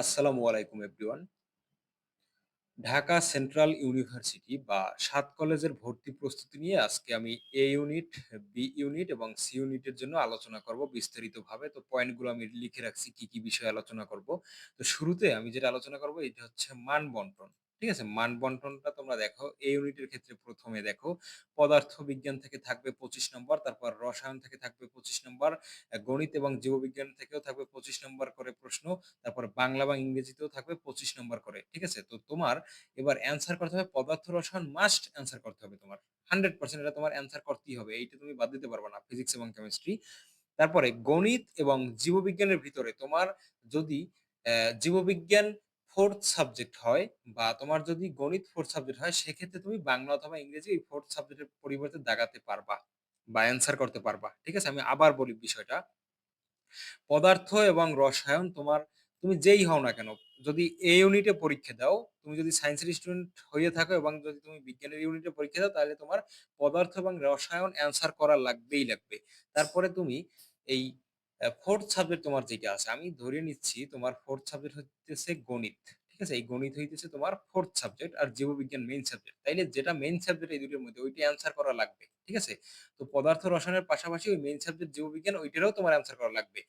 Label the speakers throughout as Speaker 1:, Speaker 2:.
Speaker 1: আসসালামু আলাইকুম everyone. Dhaka central university বা সাত কলেজের ভর্তি প্রস্তুতি নিয়ে আজকে আমি এ ইউনিট, বি ইউনিট এবং সি ইউনিটের জন্য আলোচনা করব বিস্তারিতভাবে। তো পয়েন্টগুলো আমি লিখে রাখছি কি, কি বিষয়ে আলোচনা করব। তো শুরুতে আমি যেটা আলোচনা করব এটা হচ্ছে মান বন্টন। ঠিক আছে? মান বন্টনটা তোমরা দেখো এই ইউনিটের ক্ষেত্রে ১ম এ দেখো পদার্থবিজ্ঞান থেকে থাকবে ২৫ নম্বর, তারপর রসায়ন থেকে থাকবে ২৫ নম্বর, গণিত এবং জীববিজ্ঞান থেকেও থাকবে ২৫ নম্বর করে প্রশ্ন। তারপর বাংলা বা ইংরেজিতেও থাকবে ২৫ নম্বর করে। ঠিক আছে? তো তোমার এবার অ্যান্সার করতে হবে পদার্থ রসায়ন মাস্ট অ্যান্সার করতে হবে তোমার। 100% এটা তোমার অ্যান্সার করতেই হবে। এইটা তুমি বাদ দিতে পারবা না। ফিজিক্স এবং কেমিস্ট্রি। তারপরে গণিত এবং জীববিজ্ঞানের ভিতরে তোমার যদি জীববিজ্ঞান 4th সাবজেক্ট হয় বা তোমার যদি গণিত 4th সাবজেক্ট হয় সেক্ষেত্রে তুমি বাংলা অথবা ইংরেজি এই 4th সাবজেক্টের পরিবর্তে দাগাতে পারবা বা অ্যান্সার করতে পারবা। ঠিক আছে? আমি আবার বলি বিষয়টা। পদার্থ এবং রসায়ন তোমার তুমি যেই হও না কেন, যদি এ ইউনিটে পরীক্ষা দাও, তুমি যদি সায়েন্সের স্টুডেন্ট হয়ে থাকো এবং যদি তুমি বিজ্ঞানের ইউনিটে পরীক্ষা দাও তাহলে তোমার পদার্থ এবং রসায়ন অ্যান্সার করা লাগবেই লাগবে। তারপরে তুমি এই 4th সাবজেক্ট তোমার যেটা আছে, আমি ধরে নিচ্ছি তোমার 4th সাবজেক্ট হইতেছে গণিত। ঠিক আছে? এই গণিত হইতেছে তোমার 4th সাবজেক্ট আর জীববিজ্ঞান মেইন সাবজেক্ট। তাইলে যেটা মেইন সাবজেক্ট এই ২ টার মধ্যে ওইটা অ্যান্সার করা লাগবে। ঠিক আছে? তো পদার্থ রসায়নের পাশাপাশি ওই মেইন সাবজেক্ট জীববিজ্ঞান ওইটারও তোমার অ্যান্সার করা লাগবে।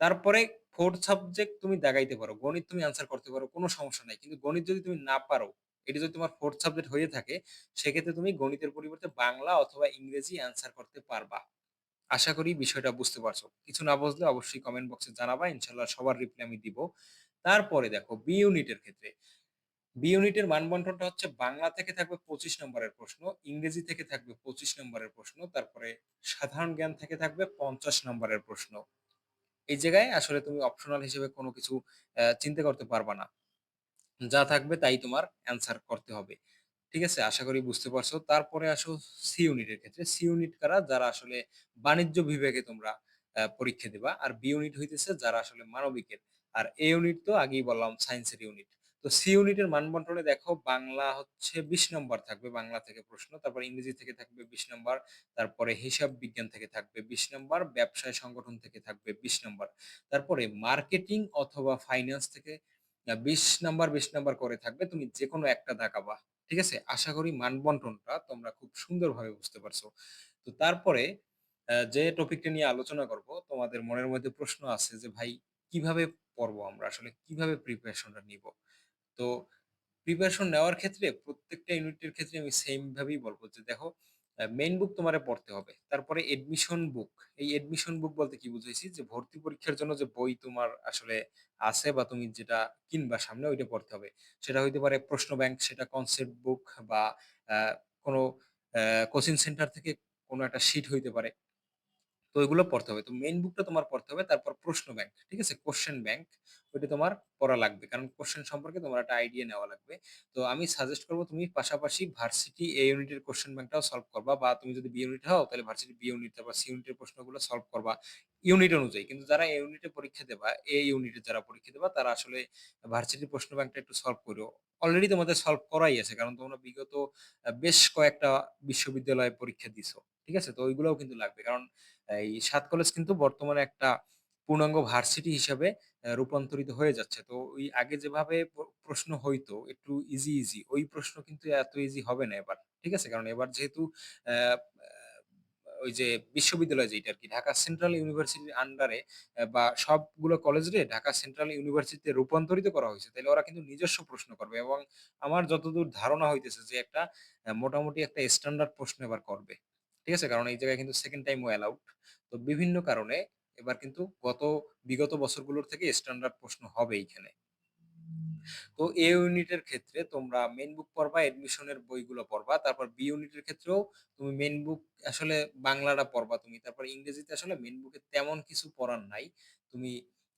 Speaker 1: তারপরে ফোর্থ সাবজেক্ট তুমি দাগাইতে পারো। গণিত তুমি অ্যান্সার করতে পারো। কোনো সমস্যা নাই। কিন্তু গণিত যদি তুমি না পারো, এটা যদি তোমার ফোর্থ সাবজেক্ট হয়ে থাকে, সেক্ষেত্রে তুমি গণিতের পরিবর্তে বাংলা অথবা ইংরেজি অ্যান্সার করতে পারবা। আশা করি বিষয়টা বুঝতে পারছ। কিছু না বুঝলে অবশ্যই কমেন্ট বক্সে জানাবা। ইনশাল্লাহ সবার রিপ্লাই আমি দিব। তারপরে দেখো বি ইউনিটের ক্ষেত্রে। বি ইউনিটের মান বন্টনটা হচ্ছে বাংলা থেকে থাকবে ২৫ নম্বরের প্রশ্ন, ইংরেজি থেকে থাকবে ২৫ নম্বরের প্রশ্ন, তারপরে সাধারণ জ্ঞান থেকে থাকবে ৫০ নম্বরের প্রশ্ন। এই জায়গায় আসলে তুমি অপশনাল হিসেবে কোনো কিছু চিন্তা করতে পারবা না। যা থাকবে তাই তোমার অ্যান্সার করতে হবে। ঠিক আছে? আশা করি বুঝতে পারছ। তারপরে আসো সি ইউনিটের ক্ষেত্রে। সি ইউনিট কারা? যারা আসলে বাণিজ্য বিভাগে তোমরা পরীক্ষা দিবা। আর বি ইউনিট হইতেছে যারা আসলে মানবিকের। আর এ ইউনিট তো আগেই বললাম সায়েন্সের ইউনিট। তো সি ইউনিটের মান বন্টনে দেখো বাংলা হচ্ছে ২০ নম্বর থাকবে বাংলা থেকে প্রশ্ন। তারপর ইংরেজি থেকে থাকবে ২০ নম্বর। তারপরে হিসাব বিজ্ঞান থেকে থাকবে ২০ নম্বর, ব্যবসায় সংগঠন থেকে থাকবে ২০ নম্বর। তারপরে মার্কেটিং অথবা ফাইন্যান্স থেকে আ ২০ নাম্বার, ২০ নাম্বার করে থাকবে। তুমি যেকোনো একটা দাগাবা। ঠিক আছে? আশা করি মান বন্টনটা তোমরা খুব সুন্দরভাবে বুঝতে পারছ। তো তারপরে যে টপিকটা নিয়ে আলোচনা করব, তোমাদের মনের মধ্যে প্রশ্ন আছে যে ভাই কীভাবে পড়ব আমরা? আসলে কীভাবে প্রিপারেশনটা নিব তো প্রিপারেশন নেওয়ার ক্ষেত্রে প্রত্যেকটা ইউনিটের ক্ষেত্রে আমি সেম ভাবেই বলব যে দেখো মেইন বুক তোমারে পড়তে হবে। তারপরে এডমিশন বুক। এই এডমিশন বুক বলতে কি বুঝাইছি? যে ভর্তি পরীক্ষার জন্য যে বই তোমার আসলে আছে বা তুমি যেটা কিনবা সামনে ওইটা পড়তে হবে। সেটা হইতে পারে প্রশ্ন ব্যাংক, সেটা কনসেপ্ট বুক বা কোনো কোচিং সেন্টার থেকে কোনো একটা শিট হইতে পারে। তো ওইগুলো পড়তে হবে। তো মেইন বুকটা তোমার পড়তে হবে। তারপর প্রশ্ন ব্যাংক। ঠিক আছে? কোশ্চেন ব্যাংক ওইটা তোমার পড়া লাগবে। কারণ কোশ্চেন সম্পর্কে তোমার একটা আইডিয়া নেওয়া লাগবে। তো আমি সাজেস্ট করব তুমি পাশাপাশি ভার্সিটি এ ইউনিটের কোয়েশ্চেন ব্যাংকটাও সলভ করবা বা তুমি যদি বি ইউনিট হও তাহলে ভার্সিটি বি ইউনিট তারপর সি ইউনিটের প্রশ্নগুলো সলভ করবা ইউনিট অনুযায়ী। কিন্তু যারা এ ইউনিটে পরীক্ষা দেবা, এ ইউনিটে যারা পরীক্ষা দেবা তারা আসলে ভার্সিটির প্রশ্ন ব্যাংকটা একটু সলভ করো। অলরেডি তোমাদের সলভ করাই আছে। কারণ তোমরা বিগত বেশ কয়েকটা বিশ্ববিদ্যালয়ে পরীক্ষা দিছো। ঠিক আছে? তো ওইগুলোও কিন্তু লাগবে। কারণ এই ৭ কলেজ কিন্তু বর্তমানে একটা পূর্ণাঙ্গ ভার্সিটি হিসাবে রূপান্তরিত হয়ে যাচ্ছে। তো ওই আগে যেভাবে প্রশ্ন হইতো একটু ইজি, ইজি ওই প্রশ্ন কিন্তু এত ইজি হবে না এবার। ঠিক আছে? কারণ এবার যেহেতু ওই যে বিশ্ববিদ্যালয় যেইটা আরকি ঢাকা সেন্ট্রাল ইউনিভার্সিটির আন্ডারে বা সবগুলো কলেজরে ঢাকা সেন্ট্রাল ইউনিভার্সিটিতে রূপান্তরিত করা হয়েছে তাহলে ওরা কিন্তু নিজস্ব প্রশ্ন করবে এবং আমার যতদূর ধারণা হইতেছে যে একটা মোটামুটি একটা স্ট্যান্ডার্ড প্রশ্ন এবার করবে। ঠিক আছে? কারণ এই জায়গায় কিন্তু সেকেন্ড টাইমও অ্যালাউড। তো বিভিন্ন কারণে এবার কিন্তু গত বিগত বছরগুলোর থেকে স্ট্যান্ডার্ড প্রশ্ন হবে এইখানে। তো এ ইউনিটের ক্ষেত্রে তোমরা মেন বুক পড়বা, এডমিশনের বইগুলো পড়বা। তারপর বি ইউনিটের ক্ষেত্রেও তুমি মেন বুক আসলে বাংলাটা পড়বা তুমি। তারপর ইংরেজিতে আসলে মেন বুকে তেমন কিছু পড়ার নাই। তুমি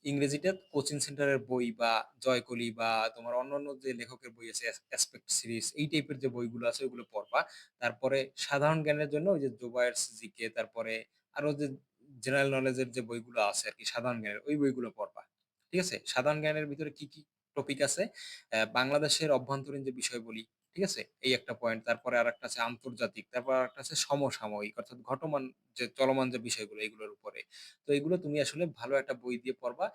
Speaker 1: ইংরেজিতে কোচিং সেন্টারের বই বা জয়কলি বা তোমার অন্যান্য যে লেখকের বই আছে অ্যাসপেক্ট সিরিজ এই টাইপের যে বইগুলো আছে ওইগুলো পড়বা। তারপরে সাধারণ জ্ঞানের জন্য ওই যে জোবায়ার্স জিকে তারপরে আরও যে জেনারেল নলেজের যে বইগুলো আছে আর কি সাধারণ জ্ঞানের ওই বইগুলো পড়বা। ঠিক আছে? সাধারণ জ্ঞানের ভিতরে কি, কি টপিক আছে? বাংলাদেশের অভ্যন্তরীণ যে বিষয়বলি, ঠিক আছে? এই একটা পয়েন্ট। তারপরে আরেকটা আছে আন্তর্জাতিক, তারপর আরেকটা আছে সমসাময়িক অর্থাৎ ঘটমান যে চলমান যে বিষয়গুলো এগুলোর উপরে। তো এগুলো তুমি আসলে ভালো একটা বই দিয়ে পড়বা।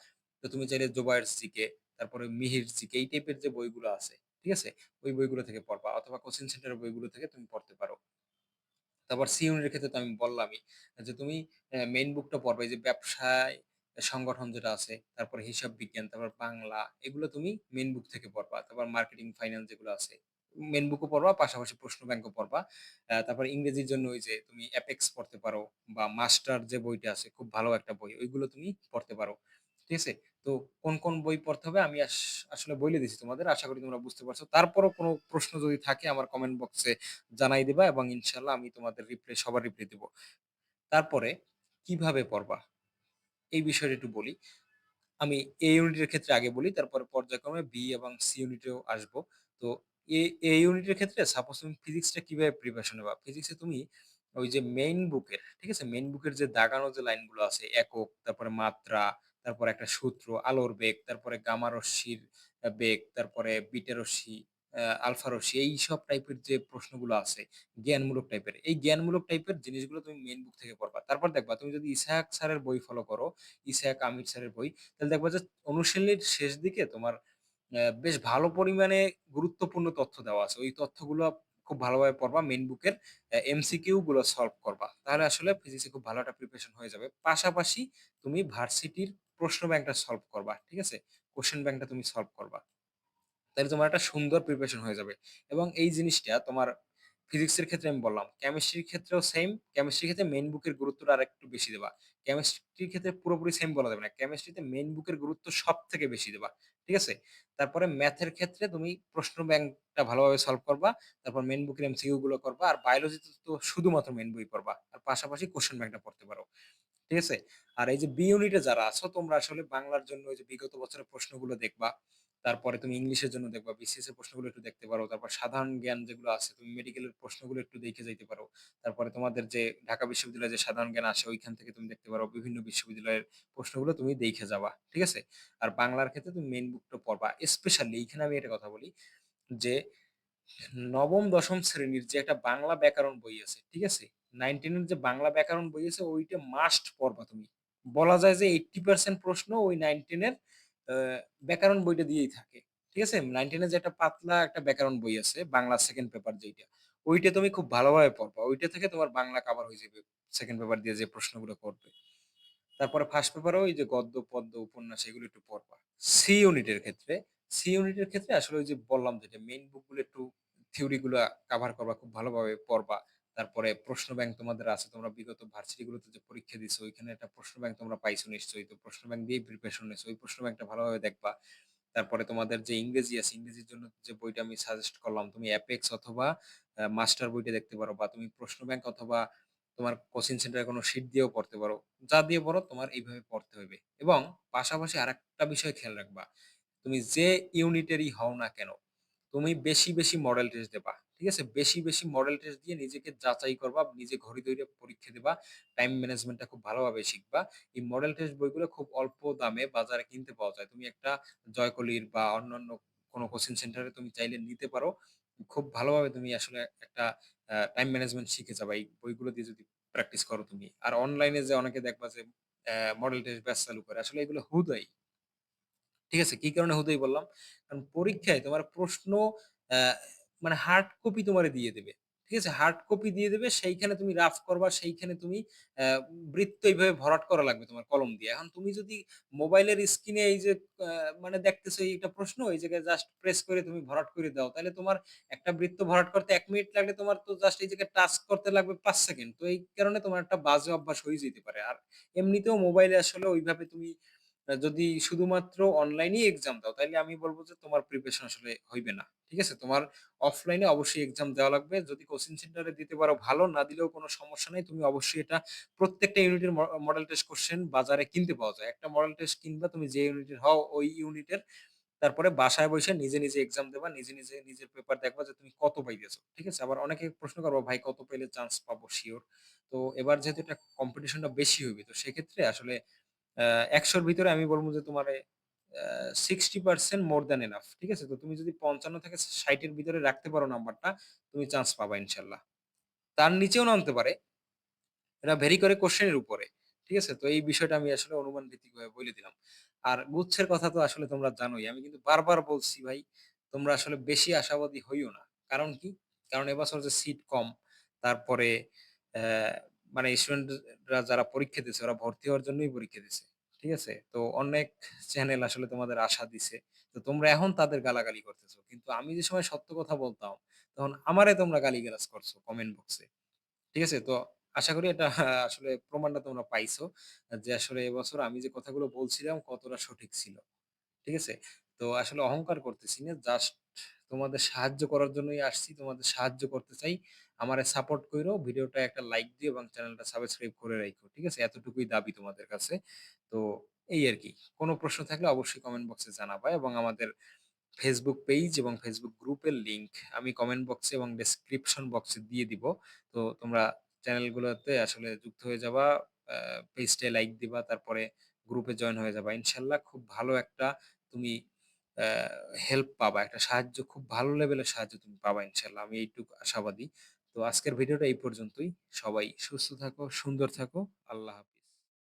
Speaker 1: তো তুমি চাইলে জোবায়ার্স জিকে, তারপরে মিহির জিকে এই টাইপের যে বইগুলো আছে, ঠিক আছে? ওই বইগুলো থেকে পড়বা অথবা কোচিং সেন্টারের বইগুলো থেকে তুমি পড়তে পারো। তারপর সি ইউনিটের ক্ষেত্রে তো আমি বললামই যে তুমি মেইন বুকটা পড়বা। এই যে ব্যবসায় সংগঠন যেটা আছে, তারপর হিসাব বিজ্ঞান, তারপর বাংলা এগুলো তুমি মেইন বুক থেকে পড়বা। তারপর মার্কেটিং ফাইন্যান্স যেগুলো আছে, মেইন বুকও পড়বা, পাশাপাশি প্রশ্ন ব্যাংকও পড়বা। তারপর ইংরেজির জন্য ওই যে তুমি অ্যাপেক্স পড়তে পারো বা মাস্টার যে বইটা আছে খুব ভালো একটা বই। ওইগুলো তুমি পড়তে পারো। ঠিক আছে? তো কোন, কোন বই পড়তে হবে আমি আসলে বলে দিছি তোমাদের। আশা করি তোমরা বুঝতে পারছ। তারপরও কোনো প্রশ্ন যদি থাকে আমার কমেন্ট বক্সে জানাই দিবা এবং ইনশাআল্লাহ আমি তোমাদের রিপ্লাই সবার রিপ্লাই দেবো তারপরে কীভাবে পড়বা? এই বিষয়টা একটু বলি। আমি এ ইউনিটের ক্ষেত্রে আগে বলি, তারপরে পর্যায়ক্রমে বি এবং সি ইউনিটেও আসব। তো A A ইউনিটের ক্ষেত্রে সাপোজ তুমি ফিজিক্সটা কীভাবে প্রিপারেশন নেবা? ফিজিক্সে তুমি ওই যে মেইন বুকের, ঠিক আছে? মেইন বুকের যে দাগানো যে লাইনগুলো আছে, একক, তারপরে মাত্রা, তারপরে একটা সূত্র, আলোর বেগ, তারপরে গামা রশ্মির বেগ, তারপরে বিটা রশ্মি, আলফা রশ্মি এইসব টাইপের যে প্রশ্নগুলো আছে, জ্ঞানমূলক টাইপের। এই জ্ঞানমূলক টাইপের জিনিসগুলো তুমি মেইন বুক থেকে পড়বা। তারপর দেখবা তুমি যদি ইসাহাক স্যারের বই ফলো করো, ইসাহাক আমির স্যারের বই, তাহলে দেখবা যে অনুশীলনীর শেষ দিকে তোমার বেশ ভালো পরিমাণে গুরুত্বপূর্ণ তথ্য দেওয়া আছে। ওই তথ্যগুলো খুব ভালোভাবে পড়বা। মেইন বুকের এমসিকিউ গুলো সলভ করবা। তাহলে আসলে ফিজিক্সে খুব ভালো একটা প্রিপারেশন হয়ে যাবে। পাশাপাশি তুমি ভার্সিটির প্রশ্ন ব্যাংকটা সলভ করবা। ঠিক আছে? কোয়েশ্চেন ব্যাংকটা তুমি সলভ করবা। তাইলে তোমার একটা সুন্দর প্রিপারেশন হয়ে যাবে। এবং এই জিনিসটা তোমার ফিজিক্সের ক্ষেত্রে আমি বললাম। কেমিস্ট্রির ক্ষেত্রেও সেম কেমিস্ট্রির ক্ষেত্রে মেন বুকের গুরুত্বটা আরেকটু বেশি দিবা। কেমিস্ট্রির ক্ষেত্রে পুরোপুরি সেম বলা যাবে না। কেমিস্ট্রিতে মেইন বুকের গুরুত্ব সব থেকে বেশি দিবা। ঠিক আছে? তারপরে ম্যাথের ক্ষেত্রে তুমি প্রশ্ন ব্যাংকটা ভালোভাবে সলভ করবা। তারপর মেন বুকের এমসিকিউ গুলো করবা। আর বায়োলজিতে তো শুধুমাত্র মেন বই করবা আর পাশাপাশি কোয়েশ্চেন ব্যাংকটা পড়তে পারো। ঠিক আছে? আর এই যে বি ইউনিটে যারা আছো, তোমরা আসলে বাংলার জন্য ওই যে বিগত বছরের প্রশ্নগুলো দেখবা। তারপরে তুমি ইংলিশের জন্য দেখবা। বিসিএস এর প্রশ্নগুলো একটু দেখতে পারো। তারপর সাধারণ জ্ঞান যেগুলো আছে তুমি মেডিকেলের প্রশ্নগুলো একটু দেখে যাইতে পারো। তারপরে তোমাদের যে ঢাকা বিশ্ববিদ্যালয়ে যে সাধারণ জ্ঞান আসে ওইখান থেকে তুমি দেখতে পারো। বিভিন্ন বিশ্ববিদ্যালয়ের প্রশ্নগুলো তুমি দেখে যাবা। ঠিক আছে? আর বাংলার ক্ষেত্রে তুমি মেইন বুকটা পড়বা। স্পেশালি এইখানে আমি একটা কথা বলি যে ৯ম ১০ম শ্রেণির যে একটা বাংলা ব্যাকরণ বই আছে, ঠিক আছে? 9, 10 এর যে বাংলা ব্যাকরণ বই আছে ওইটা মাস্ট পড়বা তুমি। বলা যায় যে 80% প্রশ্ন ওই 9, 10 এর ব্যাকরণ বইটা দিয়েই থাকে। ঠিক আছে? 9, 10 যে একটা পাতলা একটা ব্যাকরণ বই আছে, বাংলা সেকেন্ড পেপার যেইটা, ওইটা তুমি খুব ভালোভাবে পড়বা। ওইটা থেকে তোমার বাংলা কভার হয়ে যাবে। সেকেন্ড পেপার দিয়ে যে প্রশ্নগুলো করবে। তারপরে ফার্স্ট পেপারেও ওই যে গদ্য, পদ্য, উপন্যাস এগুলো একটু পড়বা। সি ইউনিটের ক্ষেত্রে, সি ইউনিটের ক্ষেত্রে আসলে ওই যে বললাম যেটা মেইন বুকগুলো একটু থিওরি গুলা কাভার করবা, খুব ভালোভাবে পড়বা। তারপরে প্রশ্ন ব্যাংক তোমাদের আছে। তোমরা বিগত ভার্সিটি গুলোতে যে পরীক্ষা দিছো ওইখানে একটা প্রশ্ন ব্যাংক তোমরা পাইছো নিশ্চয়ই। তো প্রশ্ন ব্যাংক দিয়েই প্রিপারেশন নিছো। ওই প্রশ্ন ব্যাংকটা ভালোভাবে দেখবা। তারপরে তোমাদের যে ইংরেজি আছে, ইংরেজির জন্য যে বইটা আমি সাজেস্ট করলাম, তুমি অ্যাপেক্স অথবা মাস্টার বইটা দেখতে পারো বা তুমি প্রশ্ন ব্যাংক অথবা তোমার কোচিং সেন্টারে কোনো শিট দিয়েও পড়তে পারো। যা দিয়ে পড়ো তোমার এইভাবে পড়তে হবে এবং পাশাপাশি আরেকটা বিষয় খেয়াল রাখবা। তুমি যে ইউনিটেরই হও না কেন, তুমি বেশি, বেশি মডেল টেস্ট দিবা। ঠিক আছে? বেশি, বেশি মডেল টেস্ট দিয়ে নিজেকে যাচাই করবা, নিজে ঘড়ি ধইরা পরীক্ষা দিবা। টাইম ম্যানেজমেন্টটা খুব ভালোভাবে শিখবা। এই মডেল টেস্ট বইগুলো খুব অল্প দামে বাজারে কিনতে পাওয়া যায়। তুমি একটা জয়কলির বা অন্যান্য কোনো কোচিং সেন্টারে তুমি চাইলে নিতে পারো। খুব ভালোভাবে তুমি আসলে একটা টাইম ম্যানেজমেন্ট শিখে যাবা এই বইগুলো দিয়ে যদি প্র্যাকটিস করো তুমি। আর অনলাইনে যে অনেকে দেখবা যে মডেল টেস্ট ব্যাচ চালু করে। আসলে এগুলো হুদাই। ঠিক আছে? কি কারণে হুদাই বললাম? কারণ পরীক্ষায় তোমার প্রশ্ন মানে হার্ড কপি তোমারে দিয়ে দেবে। ঠিক আছে? হার্ড কপি দিয়ে দেবে, সেইখানে তুমি রাফ করবা, সেইখানে তুমি বৃত্ত এইভাবে ভরাট করা লাগবে তোমার কলম দিয়ে। এখন তুমি যদি মোবাইলের স্ক্রিনে এই যে মানে দেখতেছো এই একটা প্রশ্ন, এই জায়গায় জাস্ট প্রেস করে তুমি ভরাট করে দাও। তাহলে তোমার একটা বৃত্ত ভরাট করতে এক মিনিট লাগলে তোমার তো জাস্ট এই জায়গায় টাচ করতে লাগবে পাঁচ সেকেন্ড। তো এই কারণে তোমার একটা বাজে অভ্যাস হয়ে যেতে পারে। আর এমনিতেও মোবাইলে আসলে ওইভাবে তুমি যদি শুধুমাত্র অনলাইনেই এক্সাম দাও, তাইলে আমি বলব যে তোমার প্রিপারেশন আসলে হইবে না। ঠিক আছে? তোমার অফলাইনে অবশ্যই এক্সাম দেওয়া লাগবে। যদি কোচিং সেন্টারে দিতে পারো ভালো, না দিলেও কোনো সমস্যা নাই। তুমি অবশ্যই এটা প্রত্যেকটা ইউনিটের মডেল টেস্ট কোশ্চেন বাজারে কিনতে পাওয়া যায়। একটা মডেল টেস্ট কিনবা তুমি যে ইউনিটের হও ওই ইউনিটের, তারপরে বাসায় বসে নিজে, নিজে এক্সাম দেবা নিজে, নিজে নিজের পেপার দেখবা যে তুমি কত পাইতেছো। ঠিক আছে? আবার অনেকে প্রশ্ন করব "ভাই কত পেলে চান্স পাবো শিওর তো এবার যেহেতু এটা কম্পিটিশনটা বেশি হইবে, তো সেক্ষেত্রে আসলে ১০০ ভিতরে আমি বলব যে তোমারে আ 60% মোর দ্যান এনাফ। ঠিক আছে? তো তুমি যদি ৫৫ থেকে ৬০ এর ভিতরে রাখতে পারো নাম্বারটা, তুমি চান্স পাবা ইনশাআল্লাহ। তার নিচেও নামতে পারে। এটা ভেরি করে কোয়েশ্চেন এর উপরে। ঠিক আছে? তো এই বিষয়টা আমি আসলে অনুমান ভিত্তিকভাবে বলে দিলাম। আর গুচ্ছের কথা তো আসলে তোমরা জানোই। আমি কিন্তু বারবার বলছি ভাই, তোমরা আসলে বেশি আশাবাদী হইও না। কারণ কি? কারণ এবছর যে সিট কম, তারপরে মানে স্টুডেন্টরা যারা পরীক্ষা দিছে ওরা ভর্তি হওয়ার জন্যই পরীক্ষা দিছে। ঠিক আছে? তো অনেক চ্যানেল আসলে তোমাদের আশা দিছে। তো তোমরা এখন তাদের গালাগালি করতেছো। কিন্তু আমি যে সময় সত্য কথা বলতাম, তখন আমারে তোমরা গালিগালাজ করছ কমেন্ট বক্সে। ঠিক আছে? তো আশা করি এটা আসলে প্রমাণটা তোমরা পাইছো। যে আসলে এবছর আমি যে কথাগুলো বলছিলাম কতটা সঠিক ছিল। ঠিক আছে? তো আসলে অহংকার করতেছি না। জাস্ট তোমাদের সাহায্য করার জন্যই আসছি। তোমাদের সাহায্য করতে চাই। আমারে সাপোর্ট কইরো। ভিডিওটা একটা লাইক দিও এবং চ্যানেলটা সাবস্ক্রাইব করে রাখো ঠিক আছে? এতটুকুই দাবি তোমাদের কাছে। তো এই আর কি কোনো প্রশ্ন থাকলে অবশ্যই কমেন্ট বক্সে জানাবা এবং আমাদের ফেসবুক পেজ এবং ফেসবুক গ্রুপের লিংক আমি কমেন্ট বক্সে এবং ডেসক্রিপশন বক্সে দিয়ে দিব। তো তোমরা চ্যানেলগুলোতে আসলে যুক্ত হয়ে যাবা। পেজটায় লাইক দিবা। তারপরে গ্রুপে জয়েন হয়ে যাবা। ইনশাআল্লাহ খুব ভালো একটা তুমি হেল্প পাবা। একটা সাহায্য খুব ভালো লেভেলের সাহায্য তুমি পাবা ইনশাল্লাহ আমি এইটুকু আশাবাদী। তো আজকের ভিডিওটা এই পর্যন্তই। সবাই সুস্থ থাকো, সুন্দর থাকো। আল্লাহ হাফেজ।